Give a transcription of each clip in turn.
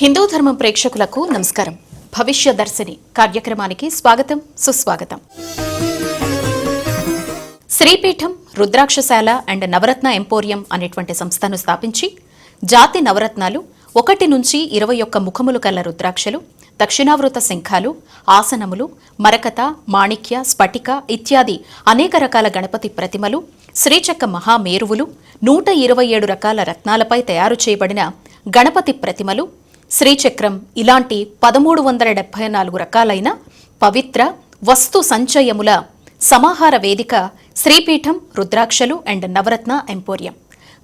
హిందూ ధర్మం ప్రేక్షకులకు నమస్కారం. భవిష్య దర్శిని కార్యక్రమానికి స్వాగతం సుస్వాగతం. శ్రీపీఠం రుద్రాక్షశాల అండ్ నవరత్న ఎంపోరియం అనేటువంటి సంస్థను స్థాపించి జాతి నవరత్నాలు ఒకటి నుంచి ఇరవై ఒక్క ముఖములు కల రుద్రాక్షలు దక్షిణావృత శంఖాలు ఆసనములు మరకత మాణిక్య స్ఫటిక ఇత్యాది అనేక రకాల గణపతి ప్రతిమలు శ్రీచక్ర మహామేరువులు నూట ఇరవై ఏడు రకాల రత్నాలపై తయారు చేయబడిన గణపతి ప్రతిమలు శ్రీచక్రం ఇలాంటి పదమూడు వందల డెబ్బై నాలుగు రకాలైన పవిత్ర వస్తు సంచయముల సమాహార వేదిక శ్రీపీఠం రుద్రాక్షలు అండ్ నవరత్న ఎంపోరియం.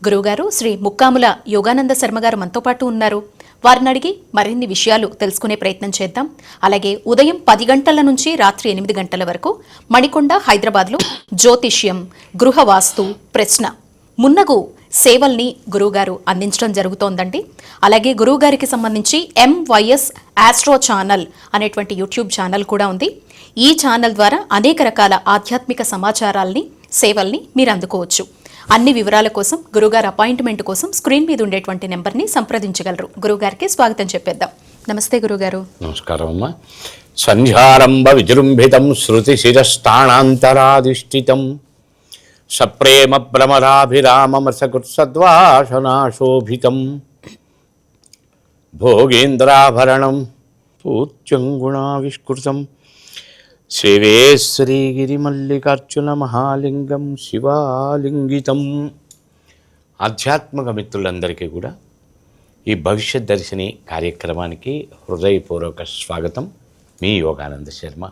గురువుగారు శ్రీ ముక్కాముల యోగానంద శర్మ గారు మనతో పాటు ఉన్నారు. వారిని అడిగి మరిన్ని విషయాలు తెలుసుకునే ప్రయత్నం చేద్దాం. అలాగే ఉదయం పది గంటల నుంచి రాత్రి ఎనిమిది గంటల వరకు మణికొండ హైదరాబాద్లో జ్యోతిష్యం గృహవాస్తు ప్రశ్న. మున్నగు సేవల్ని గురువుగారు అందించడం జరుగుతోందండి. అలాగే గురువుగారికి సంబంధించి ఎంవైఎస్ ఆస్ట్రో ఛానల్ అనేటువంటి యూట్యూబ్ ఛానల్ కూడా ఉంది. ఈ ఛానల్ ద్వారా అనేక రకాల ఆధ్యాత్మిక సమాచారాల్ని సేవల్ని మీరు అందుకోవచ్చు. అన్ని వివరాల కోసం గురుగారు అపాయింట్మెంట్ కోసం స్క్రీన్ మీద ఉండేటువంటి నెంబర్ని సంప్రదించగలరు. గురుగారికి స్వాగతం చెప్పేద్దాం. నమస్తే గురుగారు నమస్కారం అమ్మా సంధ్యారంభ విజృంభితం శృతి శిరస్థానాంతరాధిష్ఠితం సప్రేమ భ్రమరాభిరామమసకృత్సద్వాసనాశోభితం భోగేంద్రాభరణం పూజ్యం గుణావిష్కృతం సేవే శ్రీగిరిమల్లికార్జున మహాలింగం శివాలింగితం. ఆధ్యాత్మిక మిత్రులందరికీ కూడా ఈ భవిష్యత్ దర్శిని కార్యక్రమానికి హృదయపూర్వక స్వాగతం. మీ యోగానంద శర్మ.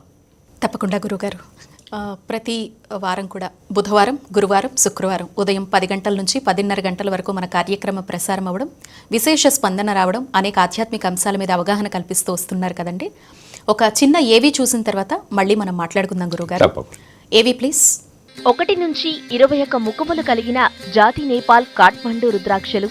తప్పకుండా గురుగారు. ప్రతి వారం కూడా బుధవారం గురువారం శుక్రవారం ఉదయం పది గంటల నుంచి పదిన్నర గంటల వరకు మన కార్యక్రమం ప్రసారం అవ్వడం విశేష స్పందన రావడం అనేక ఆధ్యాత్మిక అంశాల మీద అవగాహన కల్పిస్తూ వస్తున్నారు కదండి. ఒక చిన్న ఏవి చూసిన తర్వాత మళ్ళీ మనం మాట్లాడుకుందాం గురుగారు ఏవి ప్లీజ్ ఒకటి నుంచి ఇరవై ఒక్క ముఖములు కలిగిన జాతి నేపాల్ కాఠ్మండు రుద్రాక్షలు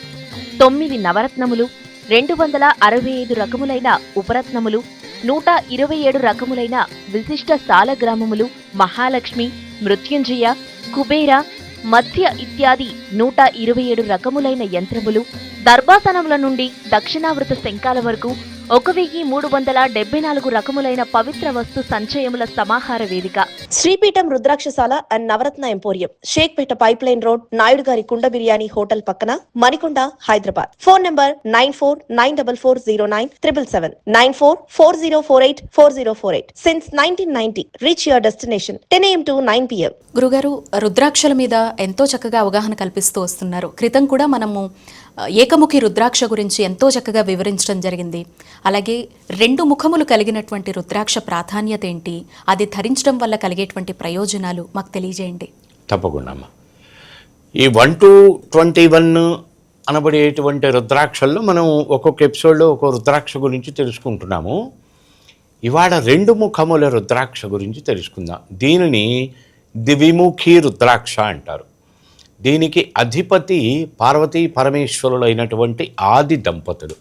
తొమ్మిది నవరత్నములు రెండు వందల అరవై ఐదు రకములైన ఉపరత్నములు నూట ఇరవై ఏడు రకములైన విశిష్ట సాలగ్రామములు మహాలక్ష్మి మృత్యుంజయ కుబేర మధ్య ఇత్యాది నూట ఇరవై ఏడు రకములైన యంత్రములు దర్భాసనముల నుండి దక్షిణావృత శంఖాల వరకు ఒక వెయ్యి మూడు వందల డెబ్బై నాలుగు రకములైన పవిత్ర వస్తు సంచయముల సమాహార వేదిక. Sripeetham Rudrakshashala and Navaratna emporium. Shaikpet pipe line road Naidu గారి కుండ బిర్యానీ హోటల్ పక్కన Manikonda Hyderabad. Phone number nine four nine double four zero nine triple seven. Nine four four zero four eight four zero four eight. Since nineteen ninety reach your destination ten AM to nine PM గురుగారు రుద్రాక్షల మీద ఎంతో చక్కగా అవగాహన కల్పిస్తూ వస్తున్నారు. క్రితం కూడా మనము ఏకముఖి రుద్రాక్ష గురించి ఎంతో చక్కగా వివరించడం జరిగింది. అలాగే రెండు ముఖములు కలిగినటువంటి రుద్రాక్ష ప్రాధాన్యత ఏంటి? అది ధరించడం వల్ల కలిగేటువంటి ప్రయోజనాలు మాకు తెలియజేయండి. తప్పకుండా ఈ వన్ టు ట్వంటీ వన్ అనబడేటువంటి రుద్రాక్షల్లో మనం ఒక్కొక్క ఎపిసోడ్లో ఒక్కో రుద్రాక్ష గురించి తెలుసుకుంటున్నాము. ఇవాళ రెండు ముఖముల రుద్రాక్ష గురించి తెలుసుకుందాం. దీనిని దివిముఖి రుద్రాక్ష అంటారు. దీనికి అధిపతి పార్వతీ పరమేశ్వరుడు అయినటువంటి ఆది దంపతులు.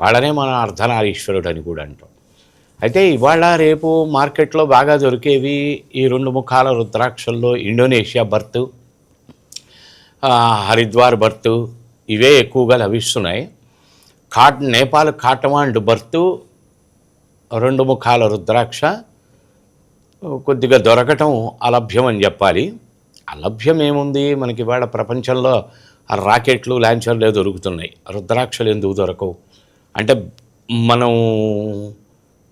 వాళ్ళనే మన అర్ధనారీశ్వరుడు అని కూడా అంటాం. అయితే ఇవాళ రేపు మార్కెట్లో బాగా దొరికేవి ఈ రెండు ముఖాల రుద్రాక్షల్లో ఇండోనేషియా బర్త్ హరిద్వార్ బర్త్ ఇవే ఎక్కువగా లభిస్తున్నాయి. కాట్ నేపాల్ కాటమాండ్ బర్త్ రెండు ముఖాల రుద్రాక్ష కొద్దిగా దొరకటం అలభ్యం అని చెప్పాలి. అలభ్యం ఏముంది మనకి ఇవాళ ప్రపంచంలో ఆ రాకెట్లు లాంచర్లే దొరుకుతున్నాయి. రుద్రాక్షలు ఎందుకు దొరకవు? అంటే మనం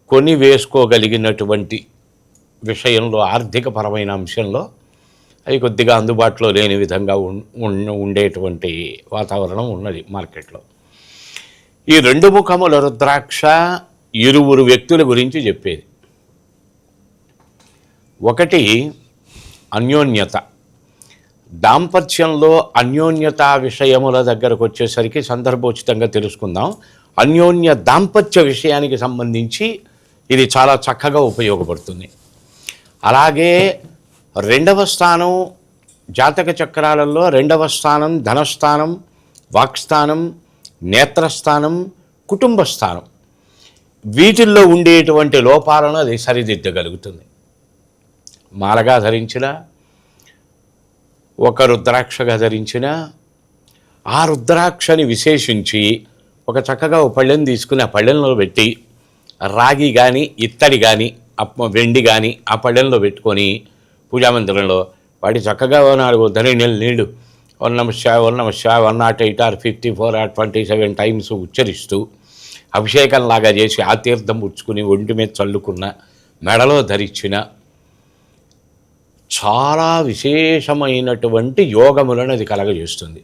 కొని వేసుకోగలిగినటువంటి విషయంలో ఆర్థికపరమైన అంశంలో అవి కొద్దిగా అందుబాటులో లేని విధంగా ఉన్- ఉండేటువంటి వాతావరణం ఉన్నది మార్కెట్లో. ఈ రెండు ముఖముల రుద్రాక్ష ఇరువురు వ్యక్తుల గురించి చెప్పేది. ఒకటి అన్యోన్యత. దాంపత్యంలో అన్యోన్యత విషయముల దగ్గరకు వచ్చేసరికి సందర్భోచితంగా తెలుసుకుందాం. అన్యోన్య దాంపత్య విషయానికి సంబంధించి ఇది చాలా చక్కగా ఉపయోగపడుతుంది. అలాగే రెండవ స్థానం జాతక చక్రాలలో రెండవ స్థానం ధనస్థానం వాక్స్థానం నేత్రస్థానం కుటుంబ స్థానం వీటిల్లో ఉండేటువంటి లోపాలను అది సరిదిద్దగలుగుతుంది. మాలగా ధరించిన ఒక రుద్రాక్షగా ధరించిన ఆ రుద్రాక్షని విశేషించి ఒక చక్కగా ఒక పళ్ళెం తీసుకుని ఆ పళ్ళెంలో పెట్టి రాగి కానీ ఇత్తడి కానీ వెండి కానీ ఆ పళ్ళెంలో పెట్టుకొని పూజామందిరంలో వాటి చక్కగా ఓ నాలుగు ధని నీళ్ళు నీళ్ళు వన్ నమ వన్ నమ one nought eight or fifty four or twenty seven times ఉచ్చరిస్తూ అభిషేకంలాగా చేసి ఆ తీర్థం పుచ్చుకుని ఒంటి మీద చల్లుకున్న మెడలో ధరించిన చాలా విశేషమైనటువంటి యోగములను అది కలగజేస్తుంది.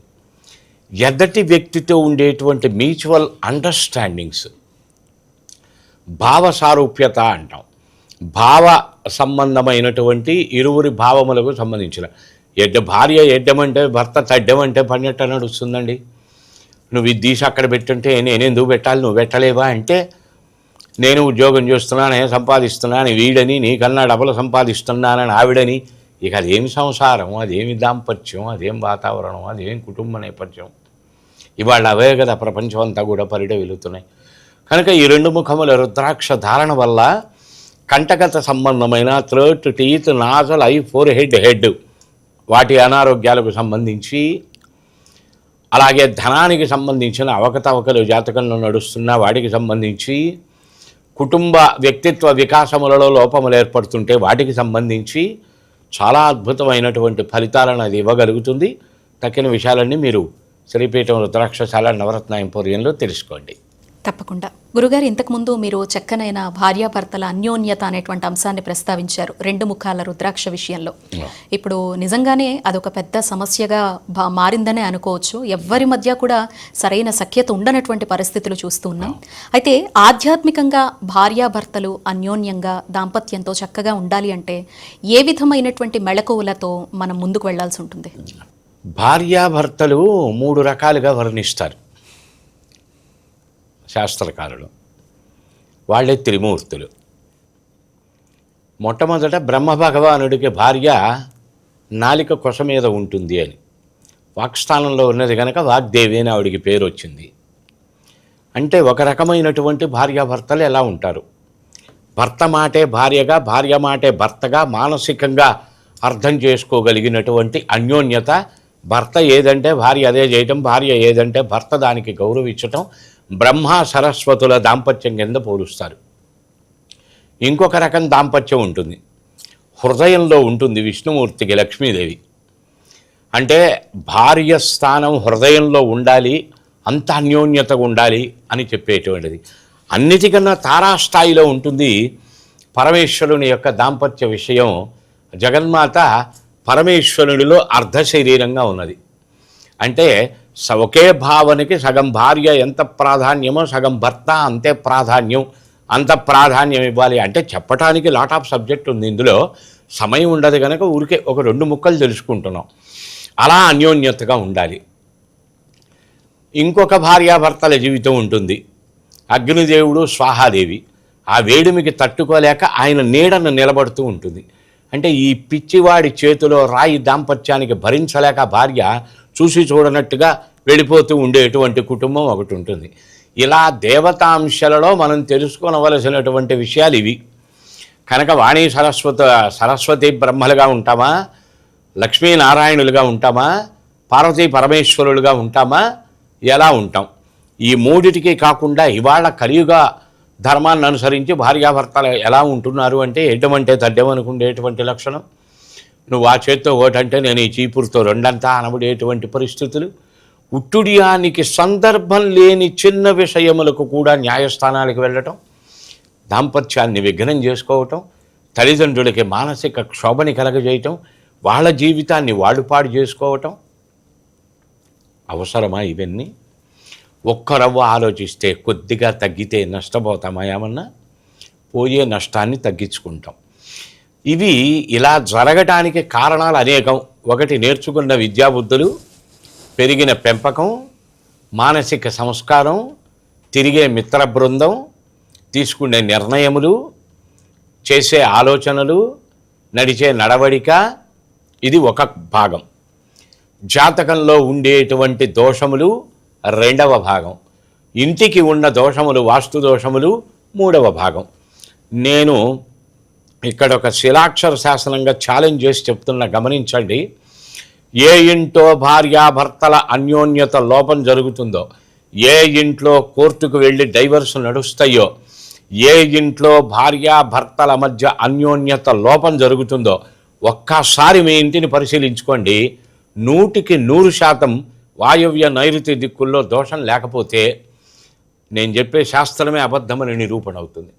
ఎద్దటి వ్యక్తితో ఉండేటువంటి మ్యూచువల్ అండర్స్టాండింగ్స్ భావ సారూప్యత అంటాం. భావ సంబంధమైనటువంటి ఇరువురి భావములకు సంబంధించిన ఎడ్డ భార్య ఎడ్డమంటే భర్త తడ్డమంటే పన్నెట్ట నడుస్తుందండి? నువ్వు ఇది తీసి అక్కడ పెట్టుంటే నేను ఎందుకు పెట్టాలి నువ్వు పెట్టలేవా అంటే నేను ఉద్యోగం చేస్తున్నాను నేను సంపాదిస్తున్నాను వీడని నీకన్నా డబ్బులు సంపాదిస్తున్నానని ఆవిడని ఇక అదేమి సంసారం అదేమి దాంపత్యం అదేం వాతావరణం అదేం కుటుంబ నేపథ్యం. ఇవాళ అవే కదా ప్రపంచం అంతా కూడా పరిడ వెలుగుతున్నాయి కనుక ఈ రెండు ముఖముల రుద్రాక్ష ధారణ వల్ల కంటగత సంబంధమైన throat teeth nasal eye forehead head వాటి అనారోగ్యాలకు సంబంధించి అలాగే ధనానికి సంబంధించిన అవకతవకలు జాతకంలో నడుస్తున్న వాటికి సంబంధించి కుటుంబ వ్యక్తిత్వ వికాసములలో లోపములు ఏర్పడుతుంటే వాటికి సంబంధించి చాలా అద్భుతమైనటువంటి ఫలితాలను అది ఇవ్వగలుగుతుంది. తక్కిన విషయాలన్నీ మీరు శ్రీపీఠం రుద్రాక్షశాల నవరత్న ఎంపోరియంలో తెలుసుకోండి. తప్పకుండా. గురుగారు ఇంతకుముందు మీరు చక్కనైన భార్యాభర్తల అన్యోన్యత అనేటువంటి అంశాన్ని ప్రస్తావించారు రెండు ముఖాల రుద్రాక్ష విషయంలో. ఇప్పుడు నిజంగానే అదొక పెద్ద సమస్యగా మారిందనే అనుకోవచ్చు. ఎవ్వరి మధ్య కూడా సరైన సఖ్యత ఉండనటువంటి పరిస్థితులు చూస్తున్నాం అయితే ఆధ్యాత్మికంగా భార్యాభర్తలు అన్యోన్యంగా దాంపత్యంతో చక్కగా ఉండాలి అంటే ఏ విధమైనటువంటి మెళకువలతో మనం ముందుకు వెళ్ళాల్సి ఉంటుంది? భార్యాభర్తలు మూడు రకాలుగా వర్ణిస్తారు. శాస్త్రకారులు. వాళ్ళే త్రిమూర్తులు. మొట్టమొదట బ్రహ్మ భగవానుడికి భార్య నాలిక కొస మీద ఉంటుంది అని. వాక్స్థానంలో ఉన్నది కనుక వాగ్దేవి అని ఆవిడికి పేరు వచ్చింది. అంటే ఒక రకమైనటువంటి భార్యాభర్తలు ఎలా ఉంటారు? భర్త మాటే భార్యగా భార్య మాటే భర్తగా మానసికంగా అర్థం చేసుకోగలిగినటువంటి అన్యోన్యత భర్త ఏదంటే భార్య అదే చేయటం భార్య ఏదంటే భర్త దానికి గౌరవించటం బ్రహ్మ సరస్వతుల దాంపత్యం కింద పోలుస్తారు. ఇంకొక రకం దాంపత్యం ఉంటుంది. హృదయంలో ఉంటుంది విష్ణుమూర్తికి లక్ష్మీదేవి. అంటే భార్య స్థానం హృదయంలో ఉండాలి అంత అన్యోన్యత ఉండాలి అని చెప్పేటువంటిది. అన్నిటికన్నా తారాస్థాయిలో ఉంటుంది పరమేశ్వరుని యొక్క దాంపత్య విషయం. జగన్మాత పరమేశ్వరునిలో అర్ధ శరీరంగా ఉన్నది. అంటే ఒకే భావనకి సగం భార్య ఎంత ప్రాధాన్యమో సగం భర్త అంతే ప్రాధాన్యం. అంత ప్రాధాన్యం ఇవ్వాలి అంటే చెప్పటానికి లాట్ ఆఫ్ సబ్జెక్ట్ ఉంది. ఇందులో సమయం ఉండదు కనుక ఊరికే ఒక రెండు ముక్కలు తెలుసుకుంటున్నాం. అలా అన్యోన్యతగా ఉండాలి. ఇంకొక భార్యాభర్తల జీవితం ఉంటుంది. అగ్నిదేవుడు స్వాహాదేవి. ఆ వేడిమికి తట్టుకోలేక ఆయన నీడను నిలబడుతూ ఉంటుంది. అంటే ఈ పిచ్చివాడి చేతిలో రాయి దాంపత్యానికి భరించలేక భార్య చూసి చూడనట్టుగా వెళ్ళిపోతూ ఉండేటువంటి కుటుంబం ఒకటి ఉంటుంది. ఇలా దేవతాంశలలో మనం తెలుసుకోనవలసినటువంటి విషయాలు ఇవి. కనుక వాణి సరస్వత సరస్వతి బ్రహ్మలుగా ఉంటామా? లక్ష్మీనారాయణులుగా ఉంటామా? పార్వతీ పరమేశ్వరులుగా ఉంటామా? ఎలా ఉంటాం? ఈ మూడిటికి కాకుండా ఇవాళ కలియుగ ధర్మాన్ని అనుసరించి భార్యాభర్తలు ఎలా ఉంటున్నారు అంటే ఎడ్డమంటే తడ్డమనుకుండేటువంటి లక్షణం? నువ్వు ఆ చేత్తో ఒకటంటే నేను ఈ చీపురుతో రెండంతా అనబడేటువంటి పరిస్థితులు. ఉట్టుడియానికి సందర్భం లేని చిన్న విషయములకు కూడా న్యాయస్థానాలకు వెళ్ళటం దాంపత్యాన్ని విఘ్నం చేసుకోవటం తల్లిదండ్రులకి మానసిక క్షోభని కలగజేయటం వాళ్ళ జీవితాన్ని వాళ్ళు పాడు చేసుకోవటం అవసరమా ఇవన్నీ? ఒక్కరవ్వ ఆలోచిస్తే కొద్దిగా తగ్గితే నష్టపోతామా ఏమన్నా? పోయే నష్టాన్ని తగ్గించుకుంటాం. ఇవి ఇలా జరగటానికి కారణాలు అనేకం. ఒకటి నేర్చుకున్న విద్యాబుద్ధులు పెరిగిన పెంపకం మానసిక సంస్కారం తిరిగే మిత్ర బృందం తీసుకునే నిర్ణయములు చేసే ఆలోచనలు నడిచే నడవడిక ఇది ఒక భాగం. జాతకంలో ఉండేటువంటి దోషములు రెండవ భాగం. ఇంటికి ఉన్న దోషములు వాస్తు దోషములు మూడవ భాగం. నేను ఇక్కడ ఒక శిలాక్షర శాసనంగా ఛాలెంజ్ చేసి చెప్తున్న గమనించండి. ఏ ఇంటో భార్యాభర్తల అన్యోన్యత లోపం జరుగుతుందో ఏ ఇంట్లో కోర్టుకు వెళ్ళి డైవర్స్ నడుస్తాయో ఏ ఇంట్లో భార్యాభర్తల మధ్య అన్యోన్యత లోపం జరుగుతుందో ఒక్కసారి మీ ఇంటిని పరిశీలించుకోండి. నూటికి నూరు శాతం వాయవ్య నైరుతి దిక్కుల్లో దోషం లేకపోతే నేను చెప్పే శాస్త్రమే అబద్ధమని నిరూపణ అవుతుంది.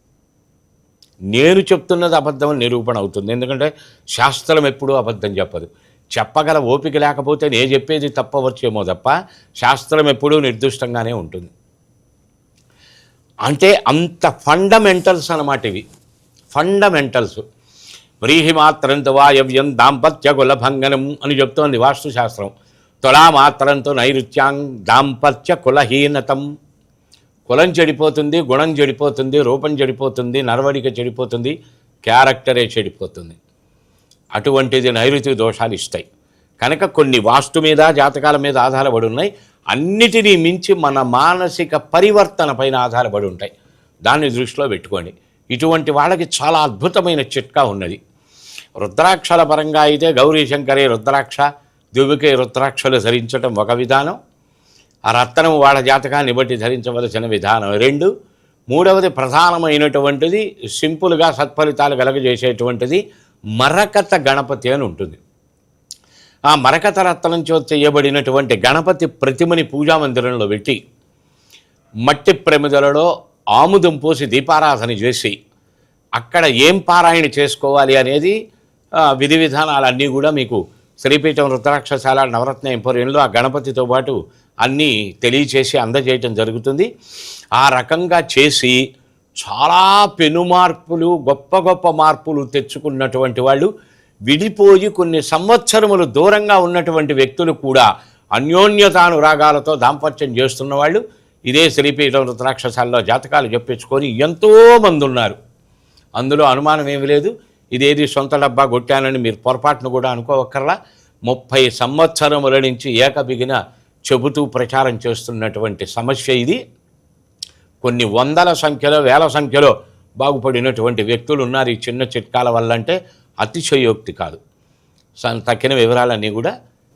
నేను చెప్తున్నది అబద్ధమని నిరూపణ అవుతుంది. ఎందుకంటే శాస్త్రం ఎప్పుడూ అబద్ధం చెప్పదు. చెప్పగల ఓపిక లేకపోతే నేను చెప్పేది తప్పవచ్చేమో తప్ప శాస్త్రం ఎప్పుడూ నిర్దిష్టంగానే ఉంటుంది. అంటే అంత ఫండమెంటల్స్ అన్నమాట ఇవి. ఫండమెంటల్స్ వ్రీహి మాత్రంతో వాయవ్యం దాంపత్య కులభంగనం అని చెప్తోంది వాస్తుశాస్త్రం. తులా మాత్రంతో నైరుత్యాం దాంపత్య కులహీనతం. కులం చెడిపోతుంది గుణం చెడిపోతుంది రూపం చెడిపోతుంది నరవడిక చెడిపోతుంది క్యారెక్టరే చెడిపోతుంది. అటువంటిది నైరుతి దోషాలు ఇస్తాయి. కనుక కొన్ని వాస్తు మీద జాతకాల మీద ఆధారపడి ఉన్నాయి. అన్నిటినీ మించి మన మానసిక పరివర్తన పైన ఆధారపడి ఉంటాయి. దాన్ని దృష్టిలో పెట్టుకోండి. ఇటువంటి వాళ్ళకి చాలా అద్భుతమైన చిట్కా ఉన్నది. రుద్రాక్షల పరంగా అయితే గౌరీ శంకరే రుద్రాక్ష దువికే రుద్రాక్షలు ధరించడం ఒక విధానం. ఆ రత్నం వాళ్ళ జాతకాన్ని బట్టి ధరించవలసిన విధానం రెండు. మూడవది ప్రధానమైనటువంటిది సింపుల్గా సత్ఫలితాలు కలగజేసేటువంటిది మరకత గణపతి అని ఉంటుంది. ఆ మరకత రత్నంచో చేయబడినటువంటి గణపతి ప్రతిమని పూజా మందిరంలో పెట్టి మట్టి ప్రమిదలలో ఆముదం పోసి దీపారాధన చేసి అక్కడ ఏం పారాయణ చేసుకోవాలి అనేది విధి విధానాలన్నీ కూడా మీకు శ్రీపీఠం రుద్రాక్షశాల నవరత్న ఎంపోరియంలో ఆ గణపతితో పాటు అన్నీ తెలియచేసి అందజేయటం జరుగుతుంది. ఆ రకంగా చేసి చాలా పెను మార్పులు గొప్ప గొప్ప మార్పులు తెచ్చుకున్నటువంటి వాళ్ళు విడిపోయి కొన్ని సంవత్సరములు దూరంగా ఉన్నటువంటి వ్యక్తులు కూడా అన్యోన్యతానురాగాలతో దాంపత్యం చేస్తున్న వాళ్ళు ఇదే శ్రీపీఠం రుద్రాక్షసాల్లో జాతకాలు చెప్పించుకొని ఎంతోమంది ఉన్నారు. అందులో అనుమానం ఏమి లేదు. ఇదేది సొంత డబ్బా కొట్టానని మీరు పొరపాటును కూడా అనుకోవక్కర్లా. ముప్పై సంవత్సరముల నుంచి ఏకబిగిన చెబుతూ ప్రచారం చేస్తున్నటువంటి సమస్య ఇది. కొన్ని వందల సంఖ్యలో వేల సంఖ్యలో బాగుపడినటువంటి వ్యక్తులు ఉన్నారు ఈ చిన్న చిట్కాల వల్ల అంటే అతిశయోక్తి కాదు. తక్కిన వివరాలన్నీ కూడా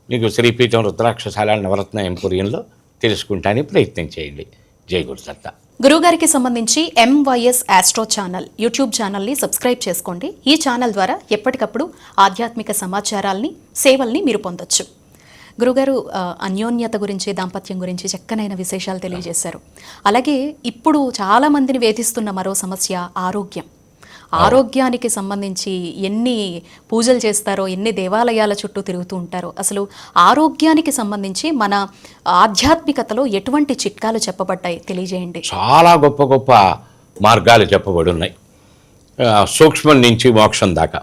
మీకు శ్రీపీఠం రుద్రాక్షశాల నవరత్న ఎంపురియంలో తెలుసుకుంటానికి ప్రయత్నం చేయండి. జై గురుదత్త. గురుగారికి సంబంధించి ఎంవైఎస్ ఆస్ట్రో ఛానల్ యూట్యూబ్ ఛానల్ని సబ్స్క్రైబ్ చేసుకోండి. ఈ ఛానల్ ద్వారా ఎప్పటికప్పుడు ఆధ్యాత్మిక సమాచారాల్ని సేవల్ని మీరు పొందొచ్చు. గురుగారు అన్యోన్యత గురించి దాంపత్యం గురించి చక్కనైన విశేషాలు తెలియజేశారు. అలాగే ఇప్పుడు చాలా మందిని వేధిస్తున్న మరో సమస్య ఆరోగ్యం. ఆరోగ్యానికి సంబంధించి ఎన్ని పూజలు చేస్తారో ఎన్ని దేవాలయాల చుట్టూ తిరుగుతూ ఉంటారో అసలు ఆరోగ్యానికి సంబంధించి మన ఆధ్యాత్మికతలో ఎటువంటి చిట్కాలు చెప్పబడ్డాయి తెలియజేయండి. చాలా గొప్ప గొప్ప మార్గాలు చెప్పబడి ఉన్నాయి. సూక్ష్మం నుంచి మోక్షం దాకా.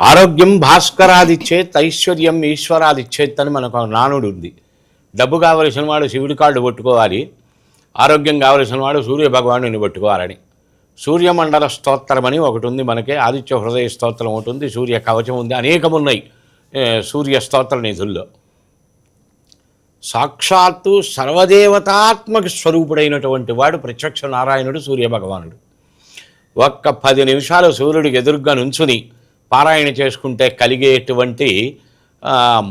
ఆరోగ్యం భాస్కరాదిచ్చేత్ ఐశ్వర్యం ఈశ్వరాదిచ్చేత్ అని మనకు ఒక నానుడు ఉంది. డబ్బు కావలసిన వాడు శివుడి కాళ్ళు పట్టుకోవాలి. ఆరోగ్యం కావలసిన వాడు సూర్య భగవానుని పట్టుకోవాలని. సూర్యమండల స్తోత్రం అని ఒకటి ఉంది మనకి. ఆదిత్య హృదయ స్తోత్రం ఒకటి ఉంది. సూర్య కవచం ఉంది. అనేకమున్నాయి సూర్య స్తోత్ర నిధుల్లో. సాక్షాత్తు సర్వదేవతాత్మక స్వరూపుడైనటువంటి వాడు ప్రత్యక్ష నారాయణుడు సూర్యభగవానుడు ఒక్క పది నిమిషాలు సూర్యుడికి ఎదురుగా నుంచుని పారాయణ చేసుకుంటే కలిగేటువంటి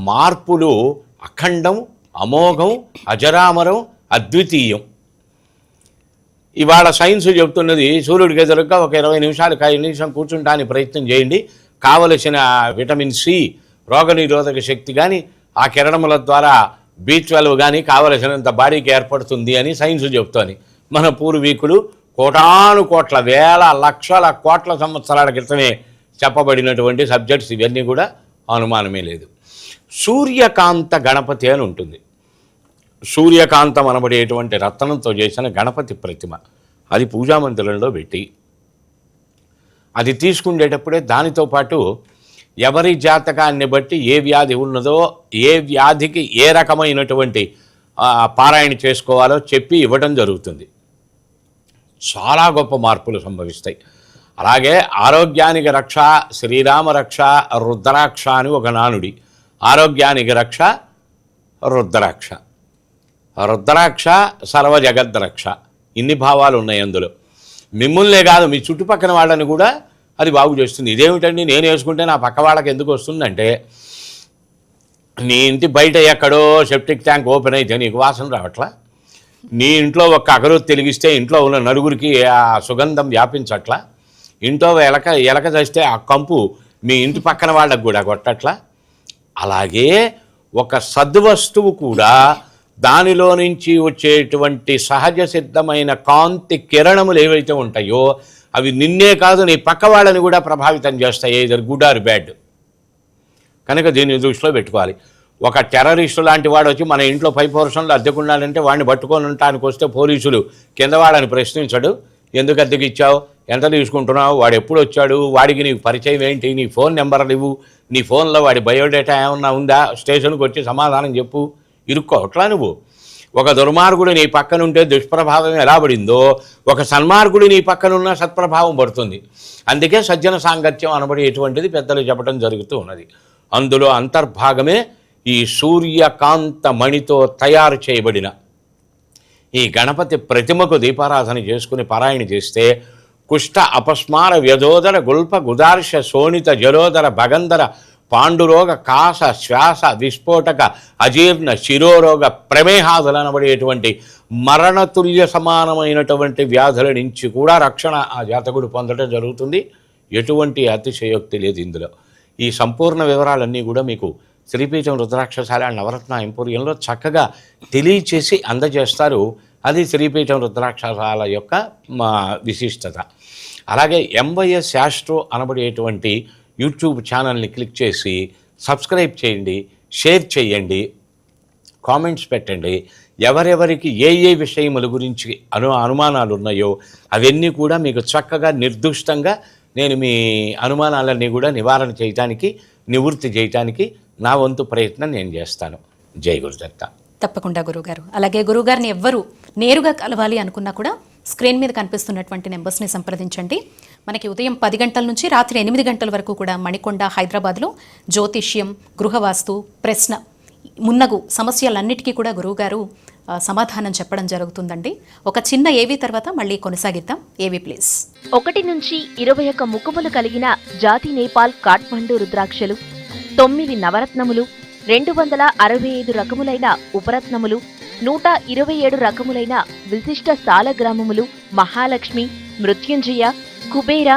మార్పులు అఖండం అమోఘం అజరామరం అద్వితీయం. ఇవాళ సైన్స్ చెబుతున్నది సూర్యుడికి ఎదురుగా ఒక ఇరవై నిమిషాలు ఐదు నిమిషం కూర్చుంటానికి ప్రయత్నం చేయండి. కావలసిన విటమిన్ సి రోగనిరోధక శక్తి కానీ ఆ కిరణముల ద్వారా బీ ట్వెల్వ్ కానీ కావలసినంత బాడీకి ఏర్పడుతుంది అని సైన్స్ చెబుతోంది. మన పూర్వీకులు కోటాను కోట్ల వేల లక్షల కోట్ల సంవత్సరాల క్రితమే చెప్పబడినటువంటి సబ్జెక్ట్స్ ఇవన్నీ కూడా అనుమానమే లేదు. సూర్యకాంత గణపతి అని ఉంటుంది. సూర్యకాంతం అనబడేటువంటి రత్నంతో చేసిన గణపతి ప్రతిమ. అది పూజామందిరంలో పెట్టి అది తీసుకుండేటప్పుడే దానితో పాటు ఎవరి జాతకాన్ని బట్టి ఏ వ్యాధి ఉన్నదో ఏ వ్యాధికి ఏ రకమైనటువంటి పారాయణ చేసుకోవాలో చెప్పి ఇవ్వడం జరుగుతుంది. చాలా గొప్ప మార్పులు సంభవిస్తాయి. అలాగే ఆరోగ్యానికి రక్ష శ్రీరామ రక్ష రుద్రాక్ష అని ఒక నానుడి. ఆరోగ్యానికి రక్ష రుద్రాక్ష. రుద్రాక్ష సర్వ జగద్రక్ష ఇన్ని భావాలు ఉన్నాయి అందులో. మిమ్మల్నే కాదు మీ చుట్టుపక్కల వాళ్ళని కూడా అది బాగు చేస్తుంది. ఇదేమిటండి? నేను వేసుకుంటే నా పక్క వాళ్ళకి ఎందుకు వస్తుందంటే నీ ఇంటి బయట ఎక్కడో సెప్టిక్ ట్యాంక్ ఓపెన్ అయితే నీకు వాసన రావట్లా? నీ ఇంట్లో ఒక అగరొత్తి తెలిగిస్తే ఇంట్లో ఉన్న నలుగురికి ఆ సుగంధం వ్యాపించట్లా? ఇంట్లో ఎలక ఎలక చేస్తే ఆ కంపు మీ ఇంటి పక్కన వాళ్ళకు కూడా కొట్టట్లా? అలాగే ఒక సద్వస్తువు కూడా దానిలో నుంచి వచ్చేటువంటి సహజ సిద్ధమైన కాంతి కిరణములు ఏవైతే ఉంటాయో అవి నిన్నే కాదు నీ పక్క వాళ్ళని కూడా ప్రభావితం చేస్తాయి. ఇదర్ గుడ్ ఆర్ బ్యాడ్ కనుక దీన్ని దృష్టిలో పెట్టుకోవాలి. ఒక టెర్రరిస్టు లాంటి వాడు వచ్చి మన ఇంట్లో పై పోర్షన్లో అద్దెకుండాలంటే వాడిని పట్టుకొని ఉండటానికి వస్తే పోలీసులు కింద వాళ్ళని ప్రశ్నించడు. ఎందుకు అద్దెకి ఇచ్చావు? ఎంత తీసుకుంటున్నావు? వాడు ఎప్పుడు వచ్చాడు? వాడికి నీకు పరిచయం ఏంటి? నీ ఫోన్ నెంబర్లు ఇవ్వు. నీ ఫోన్లో వాడి బయోడేటా ఏమన్నా ఉందా? స్టేషన్కి వచ్చి సమాధానం చెప్పు. ఇరుక్కోవట్లా నువ్వు. ఒక దుర్మార్గుడు నీ పక్కన ఉంటే దుష్ప్రభావం ఎలా పడిందో ఒక సన్మార్గుడు నీ పక్కన ఉన్న సత్ప్రభావం పడుతుంది. అందుకే సజ్జన సాంగత్యం అనబడి ఎటువంటిది పెద్దలు చెప్పడం జరుగుతూ ఉన్నది. అందులో అంతర్భాగమే ఈ సూర్యకాంత మణితో తయారు చేయబడిన ఈ గణపతి ప్రతిమకు దీపారాధన చేసుకుని పారాయణ చేస్తే కుష్ట అపస్మార వ్యధోదర గుల్ప గుదార్ష శోణిత జలోదర భగంధర పాండురోగ కాస శ్వాస విస్ఫోటక అజీర్ణ శిరోరోగ ప్రమేహాదులు అనబడేటువంటి మరణతుల్య సమానమైనటువంటి వ్యాధుల నుంచి కూడా రక్షణ ఆ జాతకుడు పొందడం జరుగుతుంది. ఎటువంటి అతిశయోక్తి లేదు ఇందులో. ఈ సంపూర్ణ వివరాలన్నీ కూడా మీకు శ్రీపీఠం రుద్రాక్షశాల నవరత్న ఎంపోరియంలో చక్కగా తెలియచేసి అందజేస్తారు. అది శ్రీపీఠం రుద్రాక్షశాల యొక్క మా విశిష్టత. అలాగే ఎంవైఎస్ శాస్ట్రో అనబడేటువంటి యూట్యూబ్ ఛానల్ని క్లిక్ చేసి సబ్స్క్రైబ్ చేయండి షేర్ చేయండి కామెంట్స్ పెట్టండి. ఎవరెవరికి ఏ ఏ విషయముల గురించి అను అనుమానాలు ఉన్నాయో అవన్నీ కూడా మీకు చక్కగా నిర్దుష్టంగా నేను మీ అనుమానాలన్నీ కూడా నివారణ చేయటానికి నివృత్తి చేయటానికి నా వంతు ప్రయత్నం నేను చేస్తాను. జై గురుదత్త. తప్పకుండా గురుగారు. అలాగే గురుగారిని ఎవ్వరు నేరుగా కలవాలి అనుకున్నా కూడా స్క్రీన్ మీద కనిపిస్తున్నటువంటి నెంబర్స్ని సంప్రదించండి. మనకి ఉదయం పది గంటల నుంచి రాత్రి ఎనిమిది గంటల వరకు కూడా మణికొండ హైదరాబాద్లో జ్యోతిష్యం గృహవాస్తు ప్రశ్న మున్నగు సమస్యలన్నిటికీ కూడా గురువుగారు సమాధానం చెప్పడం జరుగుతుందండి. ఒక చిన్న ఏవి తర్వాత మళ్ళీ కొనసాగిద్దాం. ఏవి ప్లీజ్. ఒకటి నుంచి ఇరవై ఒక్క ముఖములు కలిగిన జాతి నేపాల్ కాఠ్మండు రుద్రాక్షలు తొమ్మిది నవరత్నములు రెండు వందల అరవై ఐదు రకములైన ఉపరత్నములు నూట ఇరవై ఏడు రకములైన విశిష్ట సాలగ్రామములు మహాలక్ష్మి మృత్యుంజయ కుబేర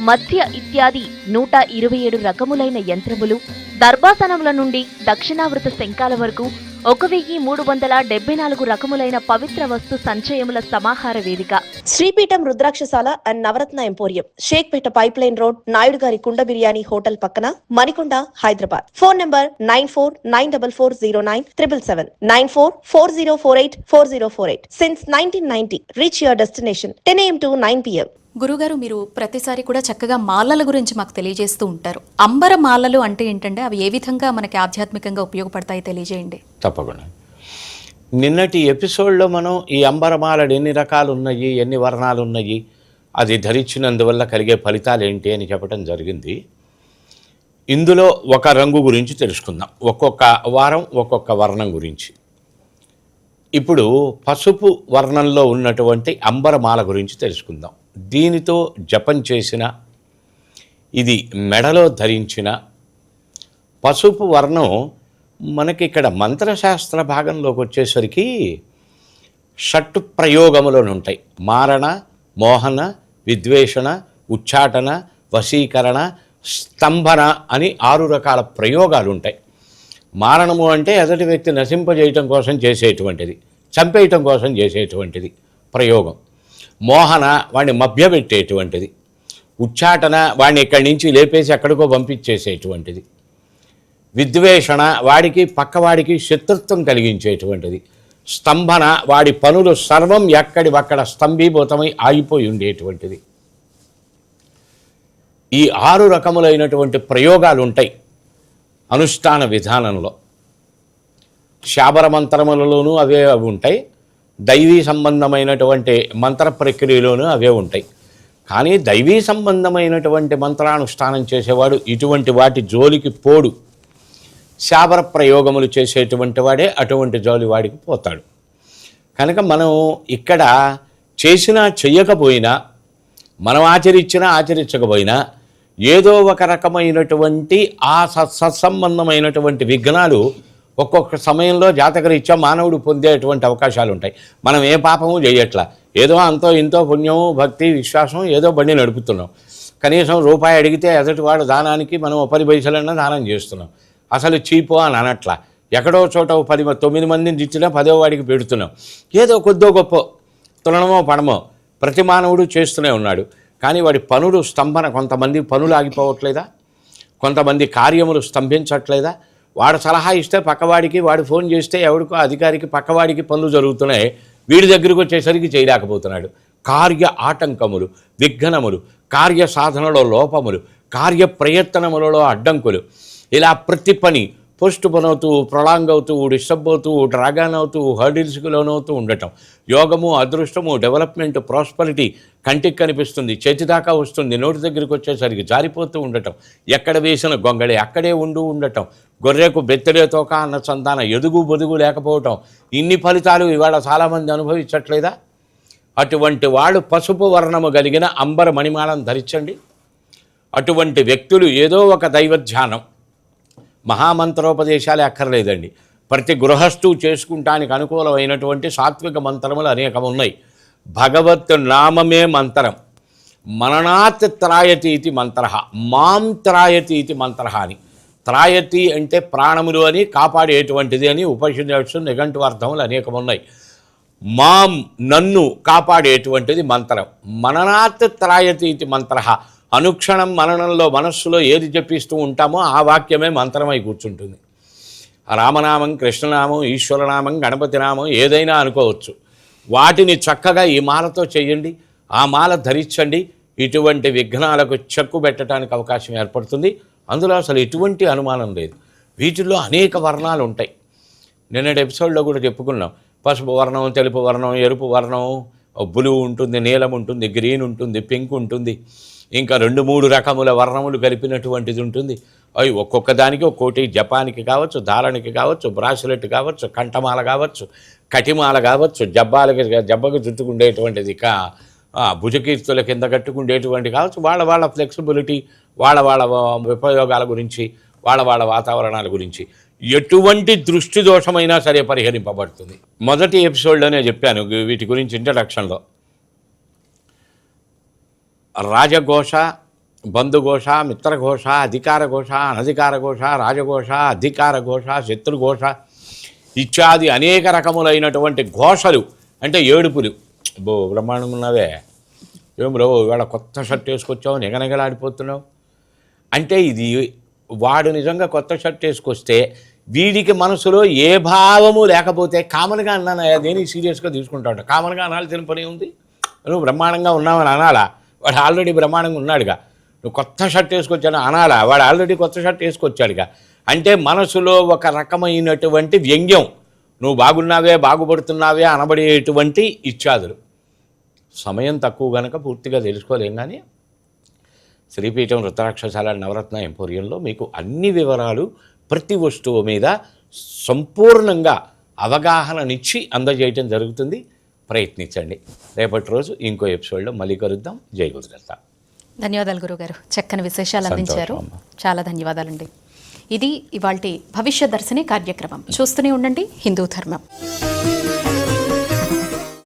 మత్స్య ఇత్యాది నూట ఇరవై ఏడు రకములైన యంత్రములు దర్భాసనముల నుండి దక్షిణావృత శంఖాల వరకు ఒక వెయ్యి మూడు వందల డెబ్బై నాలుగు రకములైన పవిత్ర వస్తు సంచయముల సమాహార వేదిక. Sripeetham Rudrakshashala and Navaratna emporium. Shaikpet pipe line road Naidu గారి కుండ బిర్యానీ హోటల్ పక్కన Manikonda Hyderabad. Phone number nine four nine double four zero nine triple seven. Nine four four zero four eight four zero four eight. Since nineteen ninety reach your destination ten AM to nine PM గురుగారు మీరు ప్రతిసారి కూడా చక్కగా మాలల గురించి మాకు తెలియజేస్తూ ఉంటారు. అంబర మాలలు అంటే ఏంటంటే అవి ఏ విధంగా మనకి ఆధ్యాత్మికంగా ఉపయోగపడతాయి తెలియజేయండి. తప్పకుండా. నిన్నటి ఎపిసోడ్లో మనం ఈ అంబరమాలలు ఎన్ని రకాలు ఉన్నాయి ఎన్ని వర్ణాలు ఉన్నాయి అది ధరించినందువల్ల కలిగే ఫలితాలు ఏంటి అని చెప్పడం జరిగింది. ఇందులో ఒక రంగు గురించి తెలుసుకుందాం. ఒక్కొక్క వారం ఒక్కొక్క వర్ణం గురించి. ఇప్పుడు పసుపు వర్ణంలో ఉన్నటువంటి అంబరమాల గురించి తెలుసుకుందాం. దీనితో జపం చేసిన ఇది మెడలో ధరించిన పసుపు వర్ణం మనకి ఇక్కడ మంత్రశాస్త్ర భాగంలోకి వచ్చేసరికి షట్టు ప్రయోగములను ఉంటాయి. మారణ మోహన విద్వేషణ ఉచ్చాటన వశీకరణ స్తంభన అని ఆరు రకాల ప్రయోగాలు ఉంటాయి. మారణము అంటే ఎదుటి వ్యక్తి నశింపజేయటం కోసం చేసేటువంటిది చంపేయటం కోసం చేసేటువంటిది ప్రయోగం. మోహన వాడిని మభ్యపెట్టేటువంటిది. ఉచ్చాటన వాడిని ఇక్కడి నుంచి లేపేసి ఎక్కడికో పంపించేసేటువంటిది. విద్వేషణ వాడికి పక్కవాడికి శత్రుత్వం కలిగించేటువంటిది. స్తంభన వాడి పనులు సర్వం ఎక్కడి అక్కడ స్తంభీభూతమై ఆగిపోయి ఉండేటువంటిది. ఈ ఆరు రకములైనటువంటి ప్రయోగాలు ఉంటాయి అనుష్ఠాన విధానంలో. శాబర మంత్రములలోనూ అవే అవి ఉంటాయి. దైవీ సంబంధమైనటువంటి మంత్ర ప్రక్రియలోనూ అవే ఉంటాయి. కానీ దైవీ సంబంధమైనటువంటి మంత్రానుష్ఠానం చేసేవాడు ఇటువంటి వాటి జోలికి పోడు. శాబర ప్రయోగములు చేసేటువంటి వాడే అటువంటి జోలి వాడికి పోతాడు. కనుక మనం ఇక్కడ చేసినా చెయ్యకపోయినా మనం ఆచరించినా ఆచరించకపోయినా ఏదో ఒక రకమైనటువంటి ఆ సత్ సత్సంబంధమైనటువంటి విఘ్నాలు ఒక్కొక్క సమయంలో జాతకరీత్యా మానవుడు పొందేటువంటి అవకాశాలు ఉంటాయి మనం ఏ పాపము చేయట్లా ఏదో అంతో ఇంతో పుణ్యము భక్తి విశ్వాసం ఏదో బండి నడుపుతున్నాం. కనీసం రూపాయి అడిగితే ఎదుటి వాడు దానానికి మనం పది పైసలన్నా దానం చేస్తున్నాం అసలు చీపు అని అనట్లా. ఎక్కడో చోట పది తొమ్మిది మందిని ఇచ్చినా పదో వాడికి పెడుతున్నాం. ఏదో కొద్దో గొప్ప తులనమో పడమో ప్రతి మానవుడు చేస్తూనే ఉన్నాడు. కానీ వాడి పనులు స్తంభన కొంతమంది పనులు ఆగిపోవట్లేదా? కొంతమంది కార్యములు స్తంభించట్లేదా? వాడు సలహా ఇస్తే పక్కవాడికి వాడు ఫోన్ చేస్తే ఎవడికో అధికారికి పక్కవాడికి పనులు జరుగుతున్నాయి. వీడి దగ్గరికి వచ్చేసరికి చేయలేకపోతున్నాడు. కార్య ఆటంకములు విఘ్నములు కార్య సాధనలో లోపములు కార్య ప్రయత్నములలో అడ్డంకులు. ఇలా ప్రతి పని పోస్ట్ పోన్ అవుతూ ప్రొలాంగ్ అవుతూ డిస్టర్బ్ అవుతూ డ్రాగాన్ అవుతూ హర్డిల్స్కి లోనవుతూ ఉండటం. యోగము అదృష్టము డెవలప్మెంట్ ప్రాస్పరిటీ కంటికి కనిపిస్తుంది. చేతి దాకా వస్తుంది. నోటి దగ్గరికి వచ్చేసరికి జారిపోతూ ఉండటం. ఎక్కడ వేసిన గొంగళి అక్కడే ఉండు ఉండటం. గొర్రెకు బెత్తడే తోక అన్న సంతానం ఎదుగు బొదుగు లేకపోవటం. ఇన్ని ఫలితాలు ఇవాళ చాలామంది అనుభవించట్లేదా? అటువంటి వాళ్ళు పసుపు వర్ణము కలిగిన అంబర మణిమాలను ధరించండి. అటువంటి వ్యక్తులు ఏదో ఒక దైవ ధ్యానం మహామంత్రోపదేశాలే అక్కర్లేదండి. ప్రతి గృహస్థు చేసుకుంటానికి అనుకూలమైనటువంటి సాత్విక మంత్రములు అనేకం ఉన్నాయి భగవత్ నామమే మంత్రం. మననాత్ త్రాయతి ఇది మంత్ర. మాం త్రాయతి ఇది మంత్ర అని. త్రాయతి అంటే ప్రాణములు అని కాపాడేటువంటిది అని ఉపనిషత్తు నిఘంటు అర్థములు అనేకం ఉన్నాయి మాం నన్ను కాపాడేటువంటిది మంత్రం. మననాత్ త్రాయతి ఇది మంత్ర. అనుక్షణం మననంలో మనస్సులో ఏది జపిస్తూ ఉంటామో ఆ వాక్యమే మంత్రమై కూర్చుంటుంది. రామనామం కృష్ణనామం ఈశ్వరనామం గణపతి నామం ఏదైనా అనుకోవచ్చు. వాటిని చక్కగా ఈ మాలతో చేయండి. ఆ మాల ధరించండి. ఇటువంటి విఘ్నాలకు చెక్కు పెట్టడానికి అవకాశం ఏర్పడుతుంది. అందులో అసలు ఎటువంటి అనుమానం లేదు. వీటిల్లో అనేక వర్ణాలు ఉంటాయి. నిన్నటి ఎపిసోడ్లో కూడా చెప్పుకున్నాం. పసుపు వర్ణం తెలుపు వర్ణం ఎరుపు వర్ణం బ్లూ ఉంటుంది నీలం ఉంటుంది గ్రీన్ ఉంటుంది పింక్ ఉంటుంది. ఇంకా రెండు మూడు రకముల వర్ణములు కలిపినటువంటిది ఉంటుంది. అవి ఒక్కొక్క దానికి ఒక్కోటి జపానికి కావచ్చు ధారణకి కావచ్చు బ్రాస్లెట్ కావచ్చు కంఠమాల కావచ్చు కటిమాల కావచ్చు జబ్బాలకి జబ్బకు చుట్టుకుండేటువంటిది కా భుజకీర్తుల కింద కట్టుకుండేటువంటి కావచ్చు. వాళ్ళ వాళ్ళ ఫ్లెక్సిబిలిటీ వాళ్ళ వాళ్ళ ఉపయోగాల గురించి వాళ్ళ వాళ్ళ వాతావరణాల గురించి. ఎటువంటి దృష్టి దోషమైనా సరే పరిహరింపబడుతుంది. మొదటి ఎపిసోడ్లోనే చెప్పాను వీటి గురించి ఇంట్రడక్షన్లో రాజఘోష బంధుఘోష మిత్రఘోష అధికార ఘోష అనధికార ఘోష రాజఘోష అధికార ఘోష శత్రుఘోష ఇత్యాది అనేక రకములైనటువంటి ఘోషలు అంటే ఏడుపులు. బో బ్రహ్మాండం ఉన్నవే. ఏం బ్రో ఇవాళ కొత్త షర్ట్ వేసుకొచ్చావు నిగనగలాడిపోతున్నావు. అంటే ఇది వాడు నిజంగా కొత్త షర్ట్ వేసుకొస్తే వీడికి మనసులో ఏ భావము లేకపోతే కామన్గా అన్నాను? దేని సీరియస్గా తీసుకుంటాడు? కామన్గా అనాల్సిన పని ఉంది నువ్వు బ్రహ్మాండంగా ఉన్నావని అనాలా? వాడు ఆల్రెడీ బ్రహ్మాండంగా ఉన్నాడుగా. నువ్వు కొత్త షర్ట్ వేసుకొచ్చాను అనాలా? వాడు ఆల్రెడీ కొత్త షర్ట్ వేసుకొచ్చాడుగా. అంటే మనసులో ఒక రకమైనటువంటి వ్యంగ్యం. నువ్వు బాగున్నావే బాగుపడుతున్నావే అనబడేటువంటి ఇచ్చాదులు సమయం తక్కువ గనక పూర్తిగా తెలుసుకోలేం కానీ శ్రీపీఠం రుద్రాక్షశాల నవరత్న ఎంపోరియంలో మీకు అన్ని వివరాలు ప్రతి వస్తువు మీద సంపూర్ణంగా అవగాహననిచ్చి అందజేయటం జరుగుతుంది. ప్రయత్నించండి. రేపటి రోజు ఇంకో ఎపిసోడ్లో మళ్ళీ కలుద్దాం. జై గురుదత్త. ధన్యవాదాలు గురుగారు. చక్కని విశేషాలు అందించారు. చాలా ధన్యవాదాలండి. ఇది ఇవాల్టి భవిష్య దర్శిని కార్యక్రమం. చూస్తూనే ఉండండి. హిందూ ధర్మం.